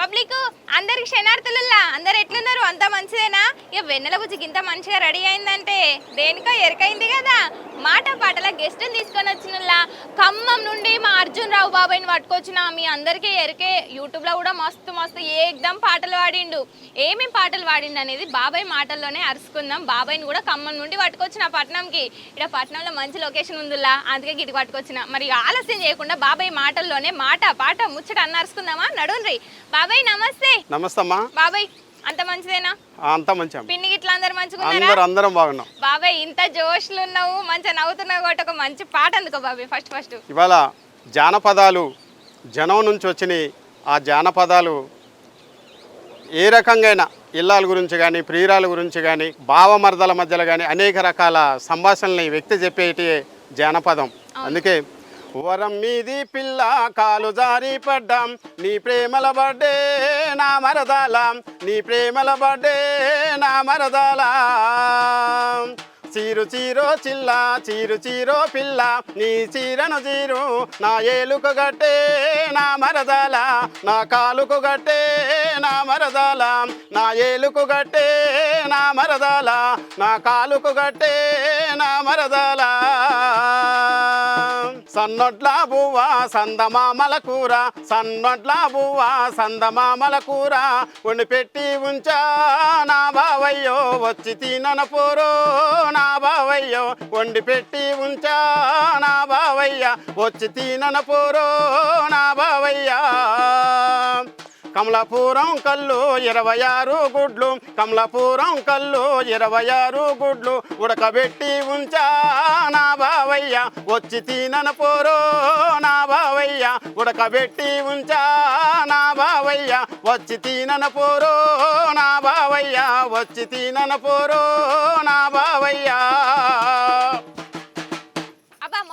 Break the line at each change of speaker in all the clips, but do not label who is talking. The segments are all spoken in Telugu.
పబ్లిక్ అందరికి క్షణార్థులల్లా అందరు ఎట్లున్నారు? అంత మంచిదేనా? ఇక వెన్నెల బుజ్జికి ఇంత మంచిగా రెడీ అయిందంటే దేనికో ఎరకైంది కదా. మాట పాటల గెస్ట్ని తీసుకొని వచ్చినలా ఖమ్మం నుండి మా అర్జున్ రావు బాబాయ్ని పట్టుకొచ్చిన మీ అందరికీ ఎరికే యూట్యూబ్లో కూడా మస్తు మస్తు ఏకదం పాటలు పాడిండు ఏమేం పాటలు పాడిండు అనేది బాబాయ్ మాటల్లోనే అరుచుకుందాం బాబాయ్ని కూడా ఖమ్మం నుండి పట్టుకొచ్చిన పట్నంకి. ఇక్కడ పట్నంలో మంచి లొకేషన్ ఉందిలా అందుకే గిటి పట్టుకొచ్చిన. మరి ఆలస్యం చేయకుండా బాబాయ్ మాటల్లోనే మాట పాట ముచ్చట అన్న అరుచుకుందామా నడుండ్రి. బాబాయ్ నమస్తే
నమస్తే. అమ్మా
బాబాయ్ అంత మంచిదేనా?
అంతా మంచి.
పిన్ని గిట్ల అందరు మంచిగున్నారా?
అందరు అందరం బాగున్నాం.
బాబాయ్ ఇంత జోష్లు ఉన్నావు మంచిగా నవ్వుతున్నావు కాబట్టి ఒక మంచి పాట అందుకో బాబాయ్ ఫస్ట్ ఫస్ట్.
ఇవాళ జానపదాలు జనం నుంచి వచ్చినాయి. ఆ జానపదాలు ఏ రకంగా ఇల్లాల గురించి కానీ ప్రియురాల గురించి కానీ భావమర్దల మధ్యలో కానీ అనేక రకాల సంభాషణల్ని వ్యక్తి చెప్పేటి జానపదం. అందుకే వరం మీది పిల్ల కాలు జారి పడ్డాం. నీ ప్రేమల బడ్డే నా మరదాల. నీ ప్రేమల బడ్డే నా మరదాలా. చీరు చీరో చిల్ల చీరు చీరో పిల్ల. నీ చీరను చీరు నా ఏలుకు గట్టే నా మరదాల. నా కాలుకు గట్టే నా మరదాల. నా ఏలుకు గట్టే నా మరదాల. నా కాలుకు గట్టే నా మరదాల. సన్నొడ్ల బువ్వ సందమామల కూర. సన్నొడ్ల బువ్వ సందమామల కూర. వండి పెట్టి ఉంచా నా బావయ్యో. వచ్చి తినన పోరో నా బావయ్యో వండి పెట్టి ఉంచా నా బావయ్య వచ్చి తినన పోరో నా బావయ్యా. కమలాపురం కళ్ళు ఇరవై ఆరు గుడ్లు. కమలాపురం కళ్ళు ఇరవై ఆరు గుడ్లు. ఉడకబెట్టి ఉంచా నా బావయ్య. వచ్చి తినన పోరో నా బావయ్య. ఉడకబెట్టి ఉంచా నా బావయ్య. వచ్చి తినన పోరో నా బావయ్య. వచ్చి తినన పోరో నా బావయ్య.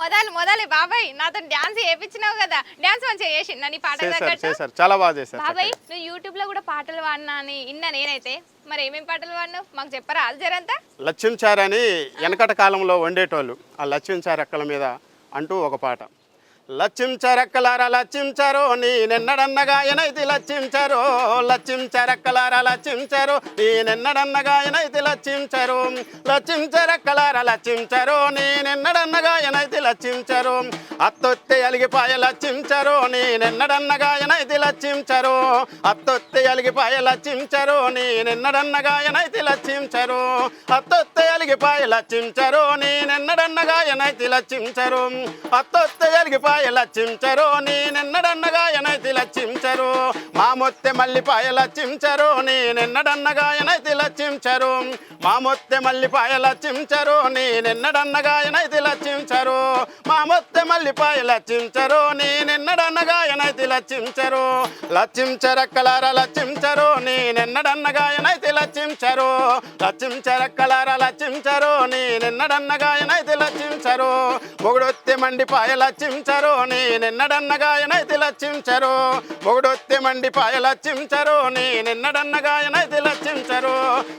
మొదలు మొదలు. బాబాయ్ నాతో డాన్స్ చేయించినావు కదా. డాన్స్ మంచిగా చేసి నన్ను ఈ పాట
చేశారు. చాలా బాగా చేశారు
బాబాయ్ నువ్వు యూట్యూబ్లో కూడా పాటలు పాడినా అని ఇన్నా నేనైతే. మరి ఏమేం పాటలు పాడినావు మాకు చెప్పరా అది జరంతా
లక్ష్యం చారు అని వెనకట కాలంలో వండేటోళ్ళు. ఆ లక్ష్యం చారెక్కల మీద అంటూ ఒక పాట. లచ్చించరక్కలారా లచ్చించరో లచ్చించారో నీ నిన్నడన్నగా ఎనైతి లచ్చించరో. లచ్చించరక్కలారా లచ్చించరో లచ్చించారో నీ నిన్నడన్నగా ఎనైతి లచ్చించరు. లచ్చించరక్కలారా లచ్చించరో లచ్చించారో నీ నిన్నడన్నగా ఎనైతి లచ్చించరు. అత్తొత్తే అలిగిపాయ లచ్చించరో నీ నిన్నడన్నగా ఎనైతి లచ్చించరు. అత్తొత్తే అలిగిపాయ లచ్చించారు నీ నిన్నడన్నగా ఎనైతి లచ్చించరు. అత్తొత్తే అలిగిపాయ లచ్చించారు నీ నిన్నడన్నగా ఎనైతి లచ్చించరు. అత్తొత్తే అలిగిపాయ లచ్చించారు నీ నిన్నడన్నగా ఎనైతి లచ్చించరు మా మొత్తె మల్లిపాయ లచ్చించరు నీ నిన్నడన్నగా ఎనైతి లచ్చించరు మా మొత్తె మల్లిపాయ లచ్చించరు నీ నిన్నడన్నగా ఎనైతి లచ్చించరు మా మొత్తె మల్లిపాయ లచ్చించరు నీ నిన్నడన్నగా ఎనైతి లచ్చించరు లచ్చించరక్కలార లచ్చించరు నీ నిన్నడన్నగా ఎనైతి లచ్చించరు లచ్చించరక్కలార లచ్చించరు నీ నిన్నడన్నగా ఎనైతి లచ్చించరు మొగుడొత్తి మండిపాయ లచ్చించరు నీ నిన్నడన్నగా ఎనైతి లచ్చించరు మొగుడొత్తి మండిపాయ లచ్చించరు నీ నిన్నడన్నగా ఎనైతి లచ్చించరు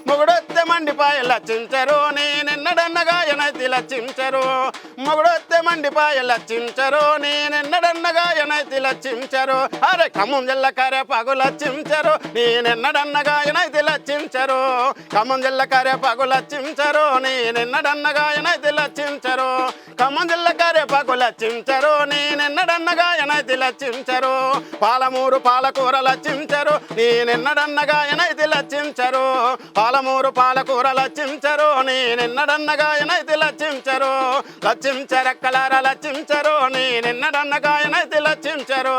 మొగుడొత్తి మండిపాయ లచ్చించరు నీ నిన్నడన్నగా ఎనైతి లచ్చించరు మొగుడొత్తి మండిపాయ లచ్చించరు నీ నిన్నడన్నగా ఎనైతి లచ్చించరు అరే ఖమ్మం జిల్ల కరేపాకు లచ్చించరు నీ నిన్నడన్నగా ఎనైతి లచ్చించరు ఖమ్మం జిల్ల కరేపాకు లచ్చించరు నీ నిన్నడన్నగా తిలచించరు. లచ్చించరు ఖమ్మం జిల్ల కరేపాకు లచ్చించరు నీ నిన్నడన్నగా ఎనైతి లచ్చించరు పాలమూరు పాలకూర లచ్చించరు నీ నిన్నడన్నగా ఎనైతి లచ్చించరు పాలమూరు పాలకూర లచ్చించరు నీ నిన్నడన్నగా ఎనైతి లచ్చించరు లచ్చించరక్కలార లచ్చించరు నీ నిన్నడన్నగా ఎనైతి లచ్చించరు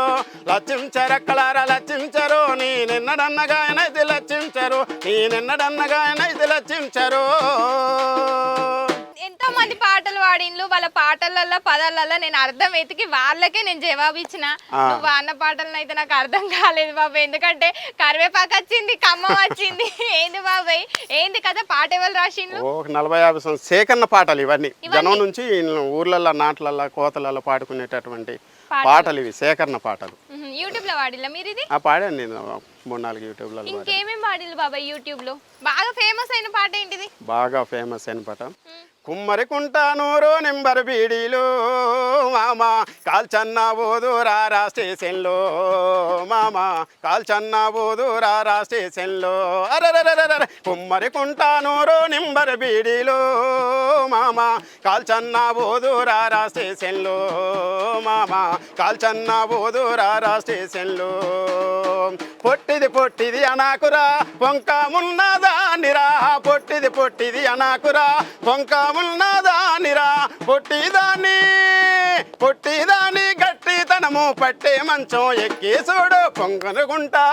లచ్చించరక్కలార లచ్చించరు నీ నిన్నడన్నగా ఎనైతి లచ్చించరు నీ నిన్నడన్నగా ఎనైతి లచ్చించరు
మంది పాటలు పాడిండ్లు వాళ్ళ పాటలలో పదాలలో నేను అర్థం వెతికి వాళ్ళకే నేను జవాబు ఇచ్చిన. నువ్వు అన్న పాటలను అయితే నాకు అర్థం కాలేదు బాబాయ్ ఎందుకంటే కరివేపాకు వచ్చింది ఖమ్మం వచ్చింది. ఏంది బాబాయ్? ఏంది కదా పాట ఎవరు రాసిండ్లు
నలభై యాభై సంవత్సరం సేకరణ పాటలు ఇవన్నీ. జనం నుంచి ఊర్లల్లో నాట్లల్లో కోతలలో పాడుకునేటటువంటి
పాటలు.
ఇవి సేకరణ పాటలు.
యూట్యూబ్లో వాడిల్లా మీరు ఇది?
ఆ పాడాను నేను మూడు నాలుగు యూట్యూబ్లలో పాడాను.
ఇంకేమేం వాడిల్లు బాబాయ్ యూట్యూబ్లో? బాగా ఫేమస్ అయిన పాట ఏంటిది?
బాగా ఫేమస్ అయిన పాట. కుమ్మరికుంట నూరు నెంబర్ బీడీలు. మామ కాల్చన్న బోదురారా స్టేషన్లో. మామ కాల్చన్న బోదురారా స్టేషన్లో. అరరరరర కుమ్మరికుంట నూరు నెంబర్ బీడీలు. మామ కాల్చన్న బోదురారా స్టేషన్లో. మామ కాల్చన్న బోదురారా స్టేషన్లో. పొట్టిది పొట్టిది అనాకురా పొంక ఉన్నదానిరా పొట్టిది పొట్టిది అనాకురా పొంక ఉన్నదానిరా పొట్టిదాన్ని పొట్టిదాని గట్టితనము పట్టే మంచం ఎక్కి చూడు పొంగనుకుంటా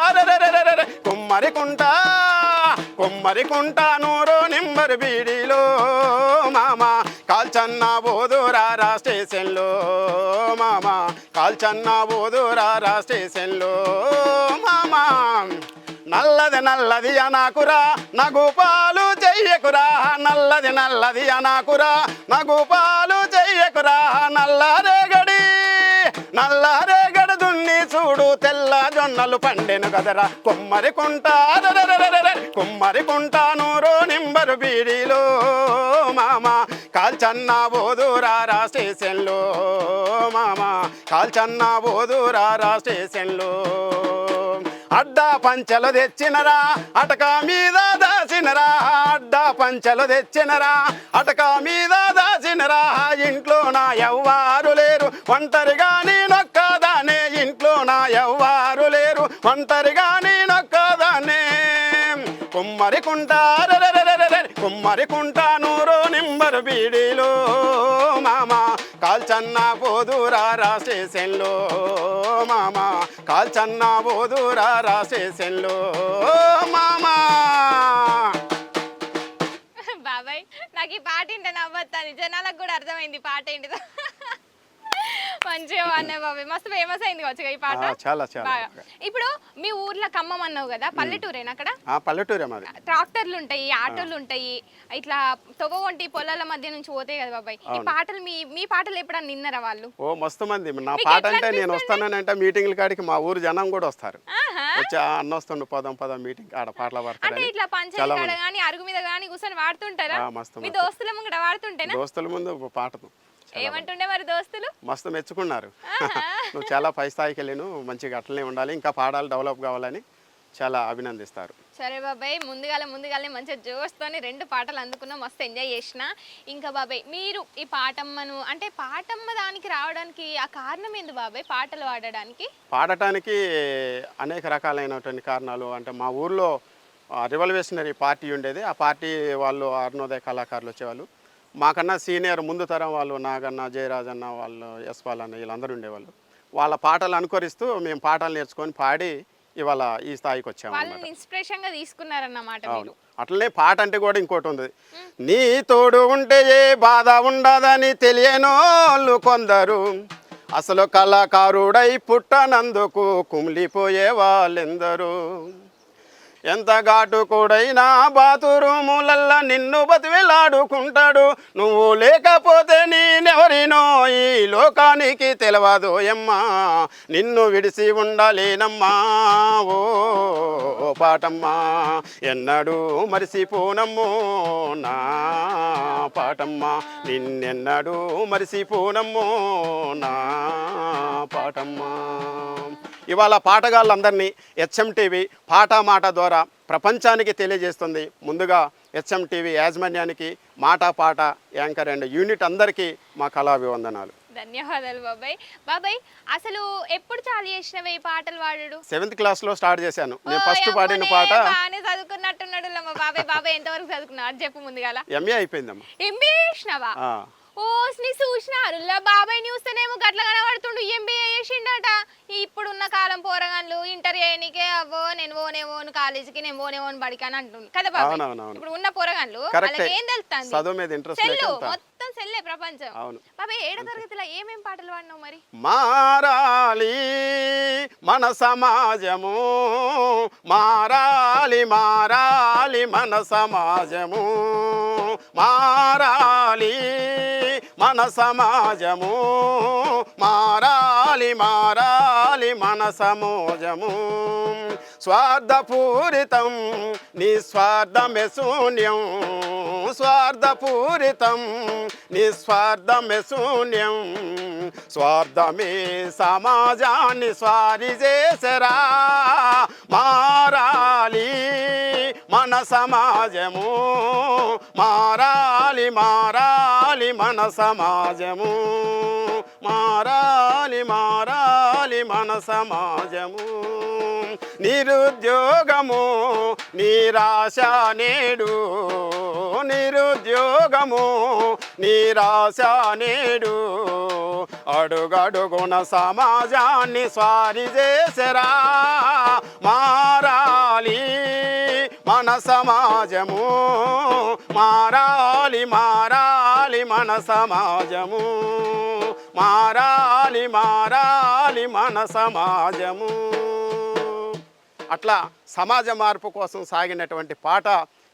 కుమ్మరికుంటా కుమ్మరికుంటా నూరు నింబరు బీడీలో మామా. కాల్చన్న బోదురారా స్టేషన్లో మామా. కాల్చన్న బోదురారా స్టేషన్లో మామా. నల్లది నల్లది అనాకురా నగు పాలు చెయ్యకురా. నల్లది నల్లది అనాకురా నగు పాలు చెయ్యకురా నల్లరేగడి నల్లరేగడి దున్ని చూడు. తెల్ల జొన్నలు పండెను కదరా. కొమ్మరి కుంట కొమ్మరి కుంట నూరు నింబరు బీడీలో. మామ కాల్చన్న బోధురారా స్టేషన్లో. మామ కాల్చన్న బోధురారా స్టేషన్లో. అడ్డా పంచలు తెచ్చినరా అటక మీద దాచినరా అడ్డా పంచలు తెచ్చినరా అటక మీద దాచినరా ఇంట్లో నా ఎవ్వారు లేరు. ఒంటరిగాని నొక్కదానే ఇంట్లో నా ఎవ్వారు లేరు. ఒంటరిగాని నొక్కదానే. కుమ్మరి కుమ్మరికుంటా కుమ్మరి కుంట నూరు నింబరు బీడీలో మామా. కాల్చన్న పోదురా రాసేసెన్లో మామ కాల్చన్న పోదురా రాసేసెన్లో మామా.
బాబాయ్ నాకు ఈ పాట ఏంటో నవ్వొస్తుంది జనాలకు కూడా అర్థమైంది పాట ఏంటిదో. మస్తు ఫేమస్ అయింది కావచ్చు ఈ పాట.
ఆ, చాలా.
ఇప్పుడు మీ ఊర్లో ఖమ్మం అన్నావు కదా పల్లెటూరేనా అక్కడ?
పల్లెటూరే మాది.
ట్రాక్టర్లు ఉంటాయి ఆటోలు ఉంటాయి ఇట్లా తొవ్వ వంటి పొలాల మధ్య నుంచి పోతాయి కదా బాబాయ్. ఈ పాటలు మీ మీ పాటలు ఎప్పుడన్నా నిన్నరా వాళ్ళు?
ఓ మస్తు మంది. నా పాట అంటే నేను వస్తానంటే మీటింగ్ల కాడికి మా ఊరు జనం కూడా వస్తారు.
ఆహా.
వచ్చి "ఆ, అన్న వస్తుండు పదం పదం మీటింగ్ ఆడ పాటలు
అంటే ఇట్లా పంచాయతీ కాడ
మంది.
కానీ అరుగు మీద కానీ కూర్చొని వాడుతుంటారా? మీ. దోస్తుల ముంగట వాడుతుంటేనా?
దోస్తుల ముందు పాటలు
ఏమంటుండే మరి దోస్తులు?
మస్తు మెచ్చుకున్నారు. నువ్వు చాలా పై స్థాయికి వెళ్ళి మంచిగా అట్లనే ఉండాలి ఇంకా పాడాలు డెవలప్ కావాలని చాలా అభినందిస్తారు.
సరే బాబాయ్ ముందుగాల ముందుగాలే మంచిగా జోస్తోని రెండు పాటలు అందుకున్నా మస్తు ఎంజాయ్ చేసిన. ఇంకా బాబాయ్ మీరు ఈ పాటమ్మను అంటే పాటమ్మ దానికి రావడానికి ఆ కారణం ఏంది బాబాయ్ పాటలు పాడడానికి?
పాడటానికి అనేక రకాలైనటువంటి కారణాలు అంటే మా ఊర్లో రివల్యూషనరీ పార్టీ ఉండేది. ఆ పార్టీ వాళ్ళు అరుణోదయ కళాకారులు వచ్చేవాళ్ళు. మాకన్నా సీనియర్ ముందు తరం వాళ్ళు నాగన్న జయరాజన్న వాళ్ళు యశ్వాల్ అన్న వీళ్ళందరూ ఉండేవాళ్ళు. వాళ్ళ పాటలు అనుకరిస్తూ మేము పాటలు నేర్చుకొని పాడి ఇవాళ ఈ స్థాయికి వచ్చాము
వాళ్ళని ఇన్స్పిరేషన్గా తీసుకున్నారన్నమాట మీరు.
అవును అట్లనే పాట అంటే కూడా ఇంకోటి ఉంది. నీ తోడు ఉంటే ఏ బాధ ఉండదని తెలియనోళ్ళు కొందరు. అసలు కళాకారుడై పుట్టనందుకు కుమిలిపోయే వాళ్ళెందరూ. ఎంత ఘాటుకుడైనా బాతురూములల్ల నిన్ను బతివిలాడుకుంటాడు నువ్వు లేకపోతే నేనెవరినో ఈ లోకానికి తెలవదు ఎమ్మా. నిన్ను విడిసి ఉండలేనమ్మా. ఓ పాటమ్మా ఎన్నడూ మరిసిపోనమ్మో నా పాటమ్మా. నిన్నెన్నడూ మరిసిపోనమ్మో నా పాటమ్మా. ఇవాళ పాటగాళ్ళందరినీ హెచ్ఎం టీవీ పాట మాట ద్వారా ప్రపంచానికి తెలియజేస్తుంది. ముందుగా హెచ్ఎం టీవీ యాజమాన్యానికి మాట పాట యాంకర్ అండ్ యూనిట్ అందరికీ మా కళాభివందనాలు.
ధన్యవాదాలు బాబాయ్. బాబాయ్ అసలు ఎప్పుడు చాలు చేసినవే పాటలు పాడడు
సెవెంత్ క్లాస్లో స్టార్ట్ చేశాను. నేను ఫస్ట్ పాడిన పాట
బాగానే చదువుకున్నట్టున్నాడు బాబాయ్. బాబాయ్ ఎంతవరకు చదువుకున్నాడు? చెప్పు ముందుగాల.
ఎంఏ అయిపోయిందమ్మా.
ఎంబీఏ చేసినావా? ఓ నీ చూసినారు బాబాయ్ చూస్తేనేమో గట్ల కనబడుతుండు. ఎంబీఏ చేసిండట. ఇప్పుడున్న కాలం పోరగాన్లు ఇంటర్ చేయనికే అవ్వో నేను ఓనే ఓను కాలేజీకి నేను ఓనే ఓను బడికి అని అంటుండు. కదా బాబాయ్. ఇప్పుడు ఉన్న పోరగాన్లు. వాళ్ళకి ఏం తెలుస్తుంది?
చదువు మీద ఇంట్రెస్ట్ లేక
సెల్లు. మొత్తం సెల్లే ప్రపంచం. బాబాయ్ ఏడో తరగతిలో ఏమేం పాటలు పాడినావు మరి?
మారాలి. మన సమాజము. మారాలి మారాలి మన సమాజము. మారాలి మన సమాజము. మారాలి మారాలి మన సమాజము. స్వార్థపూరితం నిస్వార్థమే శూన్యం. స్వార్థపూరితం నిస్వార్థమే శూన్యం. స్వార్థమే సమాజాన్ని స్వారి చేసరా. మారాలి మన సమాజము. మారాలి మారాలి మన సమాజము. మారాలి మారాలి మన సమాజము. నిరుద్యోగము నిరాశ నేడు. నిరుద్యోగము నిరాశ నేడు. అడుగడుగున సమాజాన్ని స్వారి చేసరా. మారాలి మన సమాజము. మారాలి మారాలి మన సమాజము. మారాలి మారాలి మన సమాజము. అట్లా సమాజ మార్పు కోసం సాగినటువంటి పాట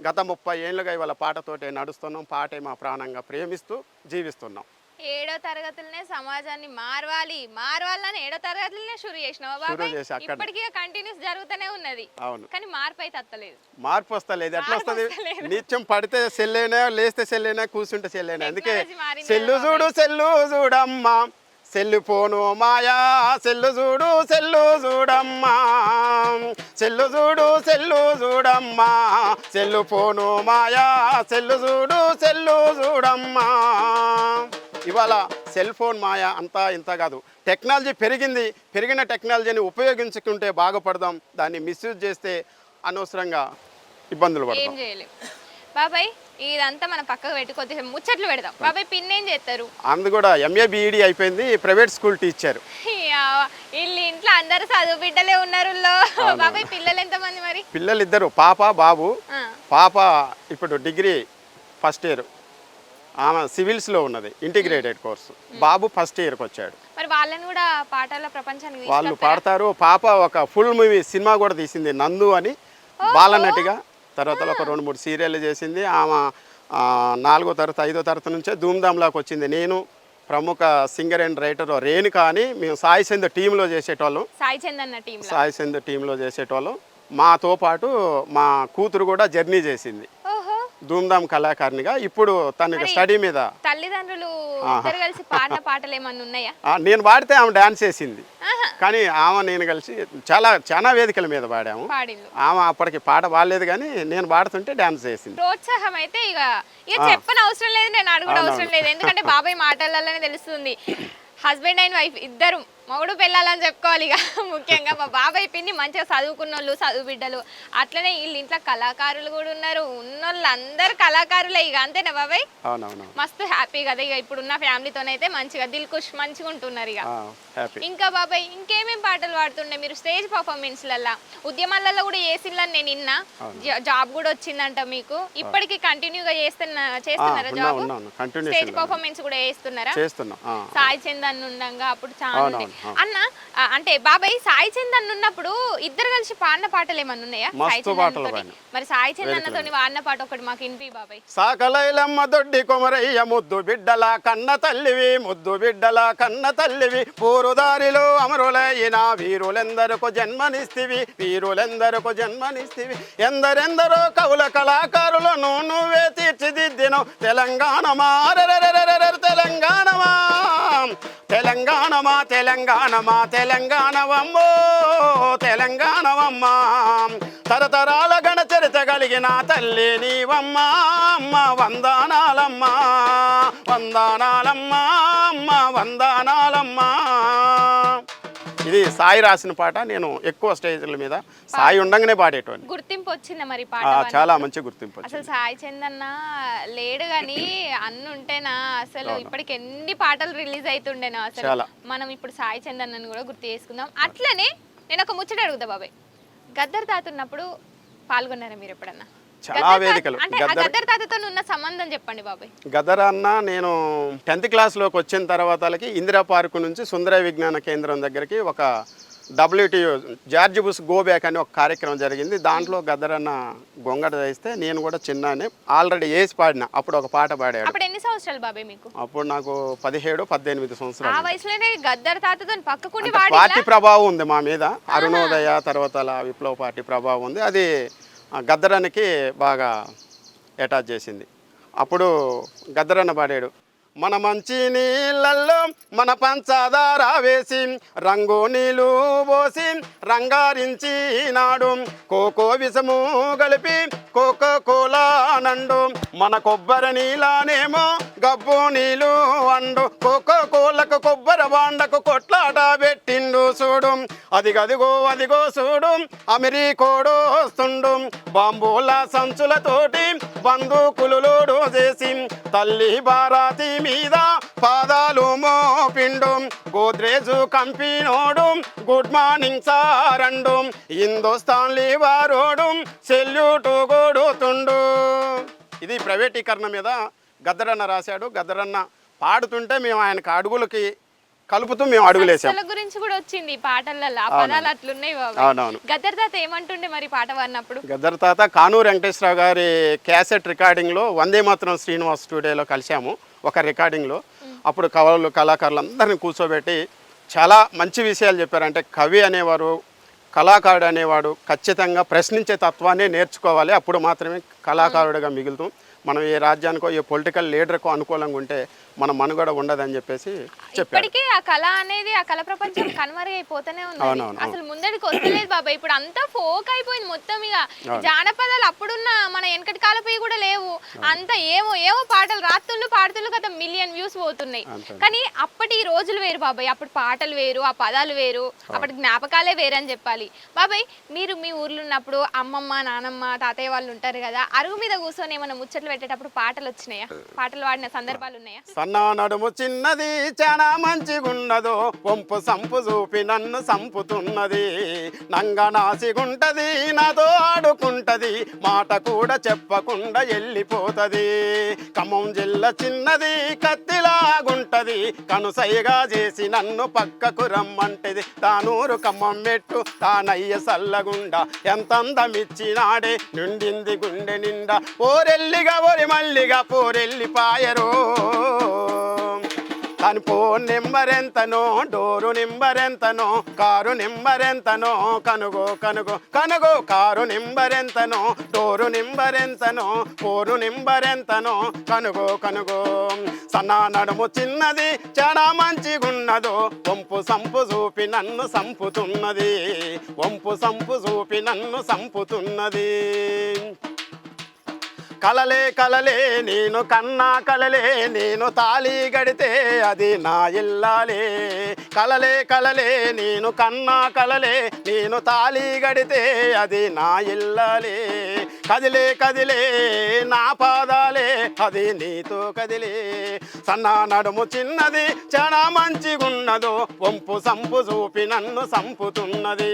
గత ముప్పై ఏళ్ళుగా ఇవాళ పాటతోటే నడుస్తున్నాం. పాటే మా ప్రాణంగా ప్రేమిస్తూ జీవిస్తున్నాం.
ఏడో తరగతులనే సమాజాన్ని మారవాలి. మారవాలని ఏడో తరగతులనే షురు చేసినావా బాబాయ్. ఇప్పటికీ కంటిన్యూస్ జరుగుతూనే ఉన్నది.
అవును.
కానీ మార్పు అయితే అత్తలేదు.
మార్పు వస్తలేదు. ఎట్లా వస్తుంది. నిత్యం పడితే సెల్లేనా లేస్తే సెల్లేనా కూర్చుంటే సెల్లేనా. అందుకే సెల్లు చూడు సెల్లు చూడమ్మా. సెల్లు పోను మాయా. సెల్లు చూడు సెల్లు చూడమ్మా. సెల్లు చూడు సెల్లు చూడమ్మా. సెల్లు పోను మాయా. సెల్లు చూడు సెల్లు చూడమ్మా. ఇవాళ సెల్ ఫోన్ మాయ అంతా ఇంత కాదు. టెక్నాలజీ పెరిగింది. పెరిగిన టెక్నాలజీని ఉపయోగించుకుంటే బాగుపడదాం. దాన్ని మిస్యూజ్ చేస్తే అనవసరంగా ఇబ్బందులు
ఏం
పడతాం
చేయలేం. బాబాయ్ ఇదంతా మన పక్కకు పెట్టి కొద్దిగా ముచ్చట్లు పెడదాం. బాబాయ్ పిన్ ఏం చేస్తారు?
అందు కూడా ఎంఏ బీఈడి అయిపోయింది. Private school teacher.
యా, వీళ్ళు ఇంట్లో అందరు చదువు బిడ్డలే ఉన్నారు లో. బాబాయ్ పిల్లలు ఎంతమంది మరి?
పిల్లలు ఇద్దరు పాప బాబు.
ఆ,
పాప ఇప్పుడు డిగ్రీ ఫస్ట్ ఇయర్. ఆమె సివిల్స్లో ఉన్నది ఇంటిగ్రేటెడ్ కోర్సు. బాబు ఫస్ట్ ఇయర్కి వచ్చాడు.
మరి వాళ్ళని కూడా పాటల ప్రపంచానికి
వాళ్ళు? పాడతారు పాప ఒక ఫుల్ మూవీ సినిమా కూడా తీసింది నందు అని బాలనటిగా. తర్వాత ఒక రెండు మూడు సీరియల్ చేసింది ఆమె నాలుగో తరగతి ఐదో తరగతి నుంచే ధూమ్ధామ్లోకి వచ్చింది. నేను ప్రముఖ సింగర్ అండ్ రైటర్ రేణుక అని మేము సాయి చంద్ టీంలో చేసేటోళ్ళం.
సాయి చందన్న టీమ్లో
సాయి చంద్ టీంలో చేసేటోళ్ళం. మాతో పాటు మా కూతురు కూడా జర్నీ చేసింది. ధూమ్ధామ్ కళాకారిణిగా ఇప్పుడు తనకి
మరి-
స్టడీ మీద.
తల్లిదండ్రులు కలిసి పాడిన పాటలు ఏమన్నా ఉన్నాయా?
నేను పాడితే ఆమె డాన్స్ చేసింది. కానీ ఆమె నేను కలిసి చాలా చాలా వేదికల మీద పాడాము. ఆమె అప్పటికి పాట బాగాలేదు కానీ నేను పాడుతుంటే డాన్స్ చేసింది.
ప్రోత్సాహం అయితే ఇక ఇక చెప్పని అవసరం లేదు నేను అడుగుడు అవసరం లేదు. ఎందుకంటే బాబాయ్ మాటలలోనే తెలుస్తుంది. హస్బెండ్ అండ్ వైఫ్ ఇద్దరు మొగుడు పెళ్ళాలని చెప్పుకోవాలి ఇక ముఖ్యంగా మా బాబాయ్ పిన్ని మంచిగా చదువుకున్న వాళ్ళు చదువు బిడ్డలు అట్లనే వీళ్ళు ఇంట్లో కళాకారులు కూడా ఉన్నారు. ఉన్నోళ్ళు అందరు కళాకారులే ఇక అంతేనా బాబాయ్? మస్తు హ్యాపీ కదా ఇక ఇప్పుడున్న ఫ్యామిలీతోనైతే మంచిగా దిల్ ఖుష్ మంచిగా ఉంటున్నారు ఇక. ఇంకా బాబాయ్ ఇంకేమేం పాటలు పాడుతుండే మీరు స్టేజ్ పర్ఫార్మెన్స్లల్లా? ఉద్యమాలలో కూడా చేసిందని నేను విన్నా జా- జాబ్ కూడా వచ్చిందంట మీకు. ఇప్పటికీ కంటిన్యూగా చేస్తున్నా చేస్తున్నారా జాబ్? స్టేజ్ పర్ఫార్మెన్స్ కూడా చేస్తున్నారా?
చేస్తున్నాం.
సాయి చందన్ ఉండంగా అప్పుడు చాలా. అన్న అంటే బాబాయ్ సాయి చందన్ ఉన్నప్పుడు ఇద్దరు కలిసి పాడిన పాటలు ఏమన్నా ఉన్నాయా?
మస్తు
సాయి
పాటలు.
మరి సాయి చందన్నతోని వాడిన పాట ఒకటి మాకు ఇన్పి బాబాయ్.
సాకలైలమ్మ దొడ్డి కొమరయ్య ముద్దు బిడ్డల కన్న తల్లివి ముద్దు బిడ్డల కన్న తల్లివి పూరుదారిలో అమరులైన వీరులెందరకు జన్మనిస్తివి వీరులెందరకు జన్మనిస్తివి. ఎందరెందరో కవుల కళాకారులను నువ్వే తీర్చిదిద్దిను తెలంగాణ మారెరెరెరెరెరె తెలంగాణమా తెలంగాణమా తెలంగాణమా తెలంగాణవమ్మో తెలంగాణవమ్మా. తరతరాల గణ చరిత కలిగిన తల్లి నీవమ్మా అమ్మ వందనాలమ్మా. వందనాలమ్మా అమ్మ వందనాలమ్మా. ఇది సాయి రాసిన పాట. నేను ఎక్కువ స్టేజ్ల మీద సాయి ఉండంగానే పాడేటోని.
గుర్తింపు వచ్చిందా మరి పాట?
చాలా మంచి గుర్తింపు
అసలు సాయి చందన్న లేడు గాని అన్న ఉంటేనా అసలు ఇప్పటికి ఎన్ని పాటలు రిలీజ్ అవుతుండేనా అసలు. మనం ఇప్పుడు సాయి చందన్నను కూడా గుర్తు చేసుకుందాం. అట్లనే నేను ఒక ముచ్చట అడుగుతా బాబాయ్. గద్దర్ తాత ఉన్నప్పుడు పాల్గొన్నారా మీరు ఎప్పుడన్నా?
చాలా వేదికలు.
ఆ
గద్దర్-
తాతతో ఉన్న సంబంధం చెప్పండి బాబాయ్.
గదర్ అన్న నేను టెన్త్ క్లాస్లోకి వచ్చిన తర్వాతలకి ఇందిరా పార్కు నుంచి సుందర విజ్ఞాన కేంద్రం దగ్గరికి ఒక WTO George Bush go back అని ఒక కార్యక్రమం జరిగింది. దాంట్లో గద్దరన్న గొంగట వేస్తే నేను కూడా చిన్ననే. ఆల్రెడీ వేసి పాడిన అప్పుడు ఒక పాట పాడాడు.
అప్పుడు ఎన్ని సంవత్సరాలు బాబాయ్ మీకు?
అప్పుడు నాకు పదిహేడు పద్దెనిమిది
ఆ
సంవత్సరాలు
వయసులోనే గద్దర్ తాతతో పక్కకుండి
పార్టీ ప్రభావం ఉంది మా మీద. అరుణోదయ తర్వాత విప్లవ పార్టీ ప్రభావం ఉంది. అది ఆ, గద్దరానికి బాగా అటాచ్ చేసింది. అప్పుడు గద్దరన్న పాడాడు మన మంచి నీళ్ళల్లో మన పంచదార వేసి రంగు నీళ్ళు పోసి రంగారించి నాడు. కోకో విషము కలిపి కోకో కోలా నండు. మన కొబ్బరి నీళ్ళనేమో గబ్బు నీళ్ళు అండు. కోకో కోలకు కొబ్బరి బాండకు కొట్లాట పెట్టిండు చూడు. అదిగదిగో అదిగో చూడు. అమెరికోడు వస్తుండు. బాంబూల సంచులతోటి బంధుకులు లోడు చేసి తల్లి బారాతి మీద పాదాలు మోపిండు. గోద్రేజు కంపినోడు. గుడ్ మార్నింగ్ సారండు హిందుస్థాన్ వారోడు. సెల్యూటు కొడుతుండు ఇది ప్రైవేటీకరణ మీద గద్దరన్న రాశాడు. గద్దరన్న పాడుతుంటే మేము ఆయనకు అడుగులకి కలుపుతూ మేము అడుగులేసాం.
గురించి కూడా వచ్చింది పాటలలో పదాలు అట్లున్నాయి
అవునవును.
గద్దర్ తాత ఏమంటుండే మరి పాట పాడినప్పుడు?
గద్దర్ తాత కానూరు వెంకటేశ్వరరావు గారి క్యాసెట్ రికార్డింగ్లో వందే మాత్రం శ్రీనివాస్ స్టూడియోలో కలిసాము ఒక రికార్డింగ్లో అప్పుడు కవులు కళాకారులు అందరిని కూర్చోబెట్టి చాలా మంచి విషయాలు చెప్పారంటే కవి అనేవారు కళాకారుడు అనేవాడు ఖచ్చితంగా ప్రశ్నించే తత్వాన్ని నేర్చుకోవాలి. అప్పుడు మాత్రమే కళాకారుడిగా మిగులుతాం. మనం ఏ రాజ్యానికో ఏ పొలిటికల్ లీడర్కో అనుకూలంగా ఉంటే మన మనుగడ ఉండదని చెప్పేసి చెప్పారు
ఇప్పటికీ ఆ కళ అనేది ఆ కళ ప్రపంచం కనుమరుగైపోతూనే ఉంది
అవునవును,
అసలు ముందడికి వస్తలేదు బాబాయ్. ఇప్పుడు అంతా ఫోక్ అయిపోయింది మొత్తం ఇక. జానపదాలు అప్పుడున్న మన వెనకటి కాలపోయి కూడా లేవు. అంతా ఏమో ఏమో పాటలు రాత్రులు పాడుతులు కదా మిలియన్ వ్యూస్ పోతున్నాయి.
అంతే.
కానీ అప్పటి రోజులు వేరు బాబాయ్. అప్పుడు పాటలు వేరు ఆ పదాలు వేరు అప్పటి జ్ఞాపకాలే వేరు అని చెప్పాలి. బాబాయ్ మీరు మీ ఊర్లో ఉన్నప్పుడు అమ్మమ్మ నానమ్మ తాతయ్య వాళ్ళు ఉంటారు కదా అరుగు మీద కూర్చొని ఏమైనా ముచ్చట్లు పెట్టేటప్పుడు పాటలు వచ్చినాయా? పాటలు పాడిన సందర్భాలు ఉన్నాయా?
సన్నా నడుము చిన్నది చాలా మంచిగున్నదో వంపు సంపు చూపి నన్ను సంపుతున్నది. నంగ నాసిగుంటది నాతో ఆడుకుంటది. మాట కూడా చెప్పకుండా వెళ్ళిపోతుంది ఖమ్మం జిల్లా చిన్నది కత్తిలాగుంటది. కనుసైగా చేసి నన్ను పక్కకు రమ్మంటది. తానూరు ఖమ్మం మెట్టు తానయ్య సల్లగుండా. ఎంత అందమిచ్చినాడే నిండింది గుండె నిండా. ఓరెల్లిగా ఒరి మల్లిగా పోరెల్లిపాయరో తను ఫోన్ నెంబరెంతనో డోరు నెంబరెంతనో కారు నెంబరెంతనో కనుగో కనుగో కనుగో కారు నెంబరెంతనో డోరు నెంబరెంతనో ఫోరు కనుగో కనుగో. సన్నా నడుము చిన్నది చాలా మంచిగున్నదో వంపు సంపు చూపి నన్ను సంపుతున్నది వంపు సంపు చూపి నన్ను సంపుతున్నది. కలలే కలలే నేను కన్నా కలలే నేను తాళి గడితే అది నా ఇల్లాలే. కలలే కలలే నేను కన్నా కలలే నేను తాళి గడితే అది నా ఇల్లాలే. కదిలే కదిలే నా పాదాలే అది నీతో కదిలే. సన్నా నడుము చిన్నది చాలా మంచిగున్నదో వంపు సంపు చూపి నన్ను సంపుతున్నది.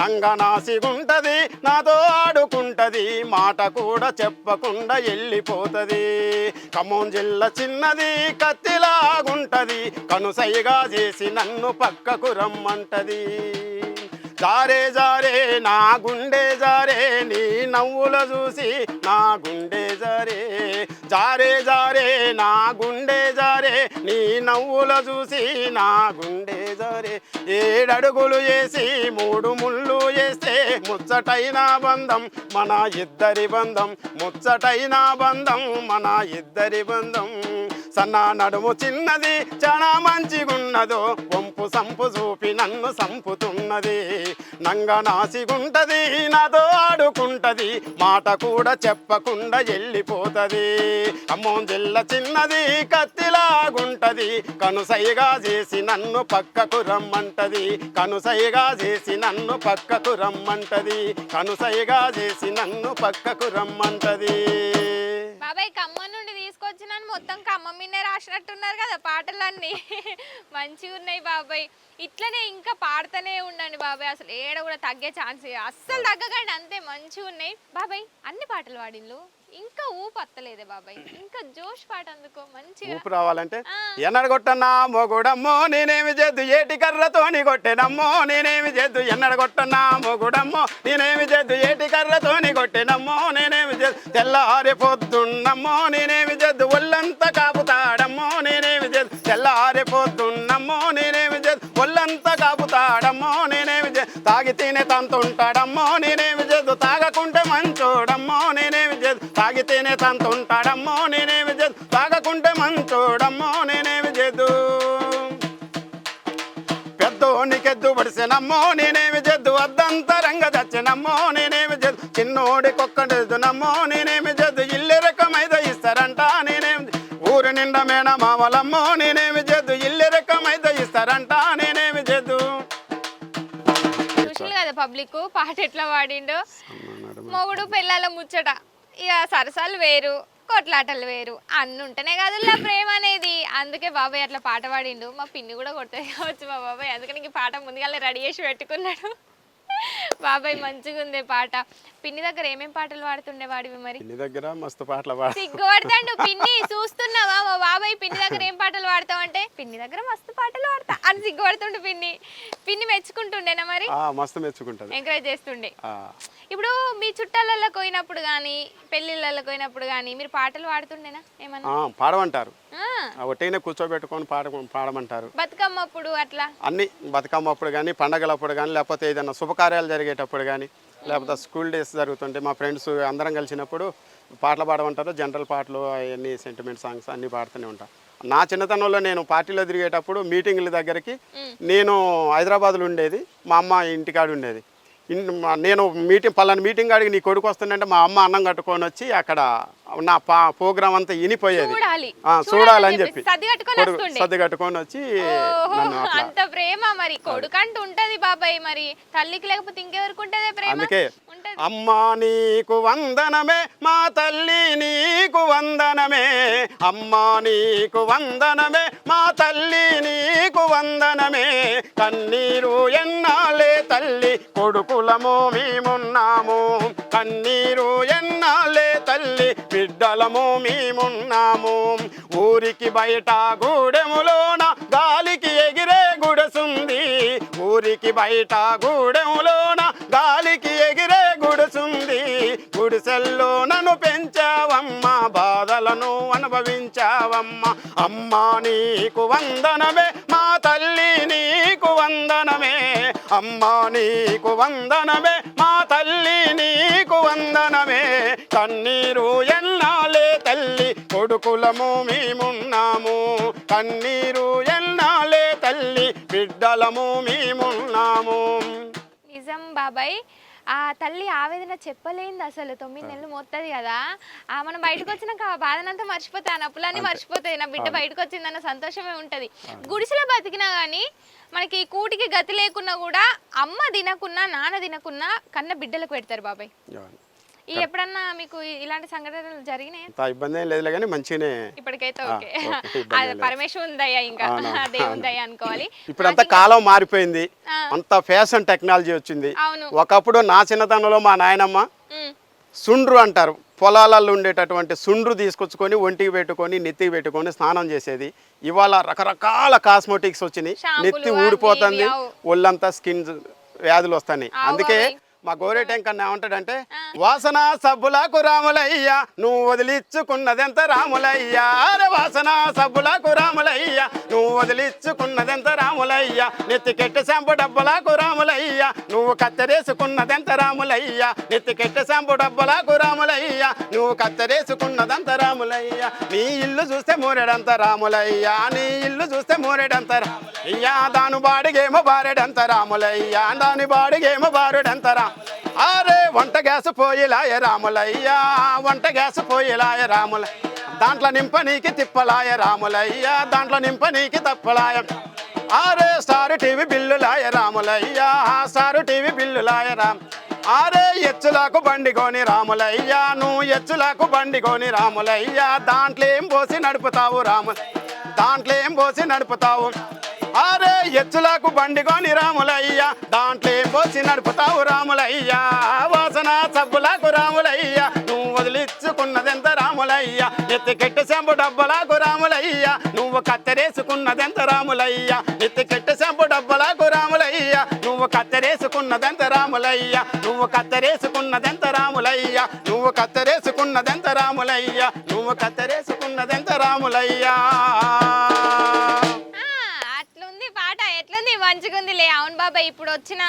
నంగ నాసిగుంటది నాతో ఆడుకుంటది మాట కూడా చెప్పకుండా వెళ్ళిపోతుంది ఖమ్మం జిల్లా చిన్నది కత్తిలాగుంటది కనుసైగా చేసి నన్ను పక్కకు రమ్మంటది. జారే జారే నా గుండె జారే నీ నవ్వుల చూసి నా గుండె జారే. జారే జారే నా గుండె జారే నీ నవ్వుల చూసి నా గుండె జారే. ఏడడుగులు వేసి మూడు ముళ్ళు వేస్తే ముచ్చటైన బంధం మన ఇద్దరి బంధం. ముచ్చటైన బంధం మన ఇద్దరి బంధం. సన్నా నడుము చిన్నది చాలా మంచిగున్నదో. వంపు సంపు చూపి నన్ను సంపుతున్నది. నంగ నాసిగుంటది నాతో ఆడుకుంటది. మాట కూడా చెప్పకుండా వెళ్ళిపోతుంది అమ్మోం జిల్ల చిన్నది కత్తిలాగుంటది. కనుసైగా చేసి నన్ను పక్కకు రమ్మంటది. కనుసైగా చేసి నన్ను పక్కకు రమ్మంటది. కనుసైగా చేసి నన్ను పక్కకు రమ్మంటది.
బాబాయ్ కమ్మను తీసుకొచ్చినాను మొత్తం ఖమ్మం రాసినట్టున్నారు కదా పాటలన్నీ. మంచిగా ఉన్నాయి బాబాయ్. ఇట్లనే ఇంకా పాడుతూనే ఉండండి బాబాయ్. అసలు ఏడ కూడా తగ్గే ఛాన్స్ అస్సలు తగ్గకండి అంతే మంచిగా ఉన్నాయి. బాబాయ్ అన్ని పాటలు పాడిల్లు ఇంకా ఊపు వత్తలేదే బాబాయ్ ఇంకా జోష్ పాట అందుకో మంచిగా
ఊపు రావాలంటే
ఆ.
ఎన్నడగొట్టన్నా మొగుడమ్మో నేనేమి చేద్దు ఏటి కర్రతోని కొట్టెనమ్మో నేనేమి చేద్దు ఎన్నడగొట్టన్నా మొగుడమ్మో నేనేమి చేద్దు ఏటి కర్రతోని కొట్టెనమ్మో నేనేమి చేద్దు తెల్లారి పొద్దున్నమ్మో నేనేమి చేద్దు ఒళ్ళంతా కాపుతాడమ్మో నేనేమి చేద్దు తెల్లారి పొద్దున్నమ్మో నేనేమి చేద్దు ఒళ్ళంతా కాపుతాడమ్మో నేనేమి చేద్దు తాగితేనే తంతుంటాడమ్మో నేనేమి చేద్దు తాగకుంటే మంచోడమ్మో నేనేమి చేద్దు తాగితేనే తంతుంటాడమ్మో నేనేమి చేద్దు తాగకుంటే మంచోడమ్మో నేనేమి చేద్దు పెద్దోనికెద్దు పడిసినమ్మో నేనేమి చేద్దు అద్దంతరంగా చచ్చినమ్మో నేనేమి చేద్దు చిన్నోడి కుక్కడెద్దునమ్మో నేనేమి చేద్దు ఇల్లు రకమైతే ఇస్తారంట నేనేమి ఊరి నిండా మేన మామలమ్మో నేనేమి చేద్దు ఇల్లు రకమైతే ఇస్తారంట నేనేమి చేద్దు
కదా పబ్లిక్ పాట ఎట్లా పాడిండో? మొగుడు పిల్లల ముచ్చట. ఇక సరసాలు వేరు కొట్లాటలు వేరు అన్ని ఉంటేనే కదల్లా ప్రేమ అనేది. అందుకే బాబాయ్ అట్లా పాట పాడిండు. మా పిన్ని కూడా కొడుతుంది కావచ్చు మా బాబాయ్. అందుకని ఈ పాట ముందుగా రెడీ చేసి పెట్టుకున్నాడు. బాబాయ్ మంచిగా ఉంది పాట. పిన్ని దగ్గర ఏమేం పాటలు పాడుతుండే వాడివి మరి?
ఇల్లు దగ్గర మస్తు పాటలు పాడు.
సిగ్గుపడతాడు. పిన్ని చూస్తున్నావా? మా బాబాయ్ పిన్ని దగ్గర ఏం పాటలు పాడతావు అంటే పిన్ని దగ్గర మస్తు పాటలు పాడతా అని సిగ్గుపడుతుండు పిన్ని. పిన్ని మెచ్చుకుంటుండేనా మరి?
మస్తు మెచ్చుకుంటుంది.
ఎంకరేజ్ చేస్తుండే. ఇప్పుడు మీ చుట్టాలలో పోయినప్పుడు కానీ పెళ్ళిళ్ళలో పోయినప్పుడు కానీ మీరు పాటలు పాడుతుండేనా ఏమన్నా?
పాడమంటారు. ఒట్టిగానే కూర్చోబెట్టుకొని పాడ పాడమంటారు.
బతుకమ్మ అప్పుడు అట్లా?
అన్ని బతుకమ్మ అప్పుడు కానీ పండగలప్పుడు కానీ లేకపోతే ఏదైనా శుభకార్యాలు జరిగేటప్పుడు కానీ లేకపోతే స్కూల్ డేస్ జరుగుతుంటే మా ఫ్రెండ్స్ అందరం కలిసినప్పుడు పాటలు పాడమంటారు. జనరల్ పాటలు అవన్నీ సెంటిమెంట్ సాంగ్స్ అన్నీ పాడుతూనే ఉంటా. నా చిన్నతనంలో నేను పార్టీలో తిరిగేటప్పుడు మీటింగ్ల దగ్గరికి నేను హైదరాబాద్లో ఉండేది. మా అమ్మ ఇంటికాడ ఉండేది నేను మీటింగ్ పలానా మీటింగ్ కాడికి నీ కొడుకు వస్తుందంటే మా అమ్మ అన్నం కట్టుకొని వచ్చి అక్కడ నా పా ప్రోగ్రామ్ అంతా ఇనిపోయేది చూడాలని చెప్పి
సర్ది కట్టుకొని
కొడుకు వచ్చి
అంత ప్రేమ మరి. కొడుకంటూ ఉంటది బాబాయ్ మరి. తల్లికి లేకపోతే ఇంకెవరికి ఉంటదే ప్రేమ?
అందుకే అమ్మా నీకు వందనమే మా తల్లి నీకు వందనమే. అమ్మా నీకు వందనమే మా తల్లి నీకు వందనమే. కన్నీరు ఎన్నాలే తల్లి కొడుకులము మేమున్నాము. కన్నీరు ఎన్నాలే తల్లి బిడ్డలము మేమున్నాము. ఊరికి బయట గూడెములోన గాలికి ఎగిరే గుడసుంది. ఊరికి బయట గూడెములోన గాలికి ఎగిరే గుడిసెల్లో నన్ను పెంచావమ్మా బాధలను అనుభవించావమ్మా. అమ్మా నీకు వందనమే మా తల్లి నీకు వందనమే. అమ్మా నీకు వందనమే మా తల్లి నీకు వందనమే. కన్నీరు ఎన్నాలే తల్లి కొడుకులము మేమున్నాము. కన్నీరు ఎన్నాలే తల్లి బిడ్డలము మేమున్నాము.
నిజం బాబాయ్ ఆ తల్లి ఆవేదన చెప్పలేంది అసలు. తొమ్మిది నెలలు మోస్తుంది కదా. ఆ మనం బయటకు వచ్చినాక ఆ బాధనంతా మర్చిపోతాయి ఆ నొప్పులన్నీ మర్చిపోతాయి. నా బిడ్డ బయటకు వచ్చిందన్న సంతోషమే ఉంటది. గుడిసెలో బతికినా కానీ మనకి కూటికి గతి లేకున్నా కూడా అమ్మ తినకున్నా నాన్న తినకున్నా కన్న బిడ్డలకు పెడతారు బాబాయ్. ఈ ఎప్పుడన్నా మీకు ఇలాంటి సంఘటనలు జరిగినాయి?
అంత ఇబ్బంది ఏం లేదులే కానీ మంచిగానే.
ఇప్పటికైతే ఓకే. అది
లేదు.
పరమేశ్వరుని దయ ఇంకా. దేవుని దయ అనుకోవాలి.
ఇప్పుడంతా కాలం మారిపోయింది. అంత ఫ్యాషన్ టెక్నాలజీ వచ్చింది. ఒకప్పుడు నా చిన్నతనంలో మా నాయనమ్మ సుండ్రు అంటారు. పొలాలలో ఉండేటటువంటి సుండ్రు తీసుకొచ్చుకొని ఒంటికి పెట్టుకొని నెత్తికి పెట్టుకొని స్నానం చేసేది. ఇవాళ రకరకాల కాస్మెటిక్స్ వచ్చినాయి. నెత్తి ఊడిపోతుంది. ఒళ్ళంతా స్కిన్ వ్యాధులు వస్తున్నాయి
అవు,
అందుకే. మా గోరేటెంకన్న ఏమంటాడంటే వాసన సబ్బులకు రాములయ్య నువ్వు వదిలిచ్చుకున్నదెంత రాములయ్య? వాసన సబ్బులకు రాములయ్య నువ్వు వదిలిచ్చుకున్నదెంత రాములయ్య? నెత్తికెట్టి శాంపు డబ్బులకు రాములయ్య నువ్వు కత్తెరేసుకున్నదెంత రాములయ్య? నెత్తికెట్టి శాంపు డబ్బులకు రాములయ్య నువ్వు కత్తరేసుకున్నదంత రాములయ్య? నీ ఇల్లు చూస్తే మూరెడంత రాములయ్య నీ ఇల్లు చూస్తే మూరెడంత రాములయ్య. దాని బాడిగేమో బారెడంత రాములయ్య దాని బాడిగేమో బారుడంత రా అరే వంట గ్యాస్ పోయిలాయ రాములయ్యా వంట గ్యాస్ పోయిలాయ రాముల దాంట్లో నింపనీకి తిప్పలాయ రాములయ్యా దాంట్లో నింప నీకి తప్పలాయ. అరే సారు టీవీ బిల్లులాయ రాములయ్యా సారు టీవీ బిల్లులాయ రామ్ అరే ఎచ్చులకు బండికొని రాములయ్యా నువ్వు ఎచ్చులకు బండికొని రాములయ్యా దాంట్లో ఏం పోసి నడుపుతావు రాము దాంట్లో ఏం పోసి నడుపుతావు? అరే ఎచ్చులకు బండికొని రాములయ్య. దాంట్లో ఏం పోసి నడుపుతావు రాములయ్య. వాసన సబ్బులకు రాములయ్య. నువ్వు వదిలించుకున్నదెంత రాములయ్య. ఎత్తికెట్టు శంపు డబ్బులకు రాములయ్య. నువ్వు కత్తెరేసుకున్నదెంత రాములయ్య. ఎత్తికెట్టు శంపు డబ్బులకు రాములయ్య. నువ్వు కత్తెరేసుకున్నదెంత రాములయ్య. నువ్వు కత్తెరేసుకున్నదెంత రాములయ్య. నువ్వు కత్తెరేసుకున్నదెంత రాములయ్య. నువ్వు కత్తెరేసుకున్నదెంత రాములయ్యా.
ఎట్లుంది? మంచిగుంది లే అవును బాబాయ్ ఇప్పుడు వచ్చిన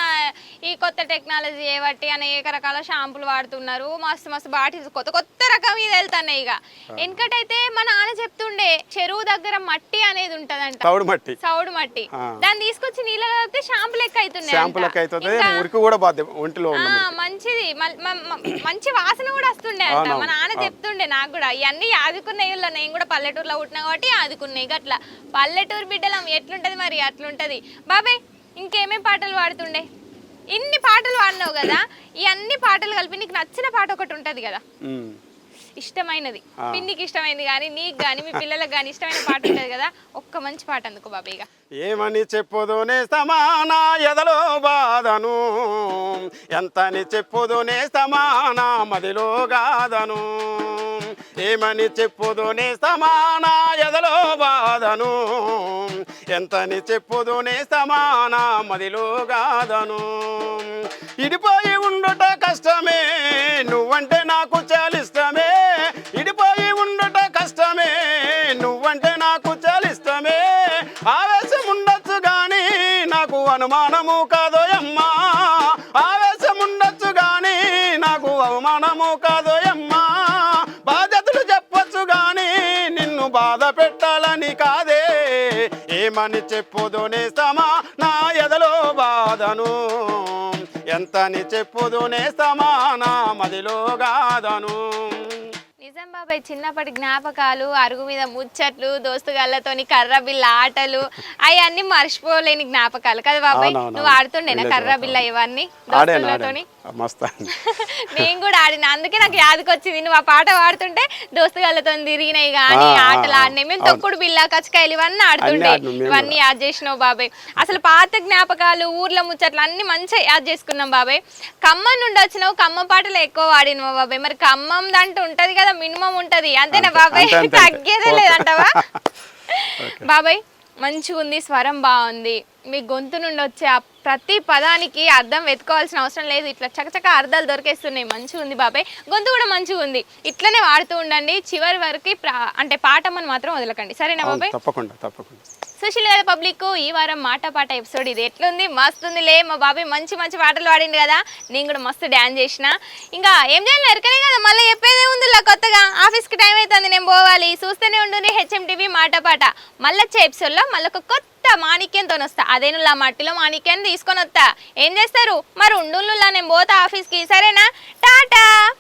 ఈ కొత్త టెక్నాలజీ ఏ బట్టి అనేక రకాల షాంపులు వాడుతున్నారు. మస్తు మస్తు బాటిల్స్ కొత్త కొత్త రకం ఇది వెళ్తున్నాయి ఇక. వెనకటైతే మా నాన్న చెప్తుండే చెరువు దగ్గర మట్టి అనేది ఉంటదంట.
తౌడు మట్టి.
సౌడు మట్టి. దాన్ని తీసుకొచ్చి నీళ్ళలో కలిపితే షాంపు లెక్క అవుతున్నాయి. మంచిది. మంచి వాసన కూడా వస్తుండే అంట. మా నాన్న. చెప్తుండే నాకు కూడా ఇవన్నీ ఆదుకున్నాయి నేను కూడా పల్లెటూరులో పుట్టినా కాబట్టి ఆదుకున్నాయి. గట్లా పల్లెటూరు బిడ్డలం ఎట్లుంటది మరి? అట్లుంటది. బాబాయ్ ఇంకేమేం పాటలు పాడుతుండే ఇన్ని పాటలు పాడినావు కదా ఈ అన్ని పాటలు కలిపి నీకు నచ్చిన పాట ఒకటి ఉంటది కదా. ఇష్టమైనది. పిన్నికి ఇష్టమైనది కానీ నీకు కానీ మీ పిల్లలకు కానీ ఇష్టమైన పాట ఉంటది కదా ఒక్క మంచి పాట అందుకో బాబాయ్ ఇక.
ఏమని చెప్పుదునే సమానా ఎదలో బాధను? ఎంతని చెప్పుదునే సమానా మదిలో గాదను ఏమని చెప్పుదునే సమానా ఎదలో బాధను? ఎంతని చెప్పుదునే సమానా మదిలో గాదను ఇడిపోయి ఉండుట కష్టమే నువ్వంటే నాకు చాలిష్టమే అనుమానము కాదోయమ్మా. ఆవేశం ఉండొచ్చు గాని నాకు అవమానము కాదోయమ్మా. బాధ్యతలు చెప్పొచ్చు గాని నిన్ను బాధ పెట్టాలని కాదే. ఏమని చెప్పుదునే సమా నా ఎదలో బాధను. ఎంతని చెప్పుదునే సమానా మదిలో గాదను
నిజం బాబాయ్ చిన్నప్పటి జ్ఞాపకాలు అరుగు మీద ముచ్చట్లు దోస్తుగాళ్ళతోని కర్ర బిల్ల ఆటలు అవన్నీ మర్చిపోలేని జ్ఞాపకాలు. కదా బాబాయ్. నువ్వు ఆడుతుండేనా కర్ర బిల్ల ఇవన్నీ? దోస్తులతోని. నేను కూడా ఆడిన. అందుకే నాకు యాదకొచ్చింది. నువ్వు ఆ పాట పాడుతుంటే దోస్తుగాళ్ళతో తిరిగినాయి కానీ ఆటలు. ఆడినాయి. మేము. తొక్కుడు బిల్ల కచ్చకాయలు ఇవన్నీ ఆడుతుండే. ఇవన్నీ యాద్ చేసినావు బాబాయ్. అసలు పాత జ్ఞాపకాలు ఊర్లో ముచ్చట్లు అన్ని మంచిగా యాద్ చేసుకున్నాం బాబాయ్. ఖమ్మం నుండి వచ్చినావు ఖమ్మం పాటలు ఎక్కువ వాడినావు బాబాయ్? మరి ఖమ్మం దాంట్లో ఉంటది కదా మినిమం ఉంటది. అంతేనా
అంతే,
బాబాయ్. తగ్గేదే. లేదంటావా బాబాయ్ మంచిగా ఉంది స్వరం బాగుంది. మీ గొంతు నుండి వచ్చే ఆ ప్రతి పదానికి అర్థం వెతుకోవాల్సిన అవసరం లేదు. ఇట్లా చకచక అర్థాలు దొరికేస్తున్నాయి. మంచిగా ఉంది బాబాయ్. గొంతు కూడా మంచిగా ఉంది. ఇట్లనే వాడుతూ ఉండండి. చివరి వరకు అంటే పాఠమని మాత్రం వదలకండి. సరేనా బాబాయ్?
తప్పకుండా తప్పకుండా.
సుశీల్ కదా పబ్లిక్ ఈ వారం మాట పాట ఎపిసోడ్ ఇది. ఎట్లుంది? మస్తు ఉందిలే మా బాబాయ్ మంచి మంచి పాటలు పాడిండు కదా. నేను కూడా మస్తు డ్యాన్స్ చేసిన. ఇంకా ఏం చేయాలి ఎరకనే కదా. మళ్ళీ చెప్పేదే ఉందిలా కొత్తగా. ఆఫీస్కి టైం అవుతుంది నేను పోవాలి. చూస్తూనే ఉండు హెచ్ఎం టీవీ మాట పాట. మళ్ళీ వచ్చే ఎపిసోడ్లో మళ్ళీ ఒక కొత్త మాణిక్యంతో వస్తా. అదేనులా మట్టిలో మాణిక్యాన్ని తీసుకొని వస్తా. ఏం చేస్తారు? మరి ఉండు నేను పోతా ఆఫీస్కి. సరేనా? టాటా!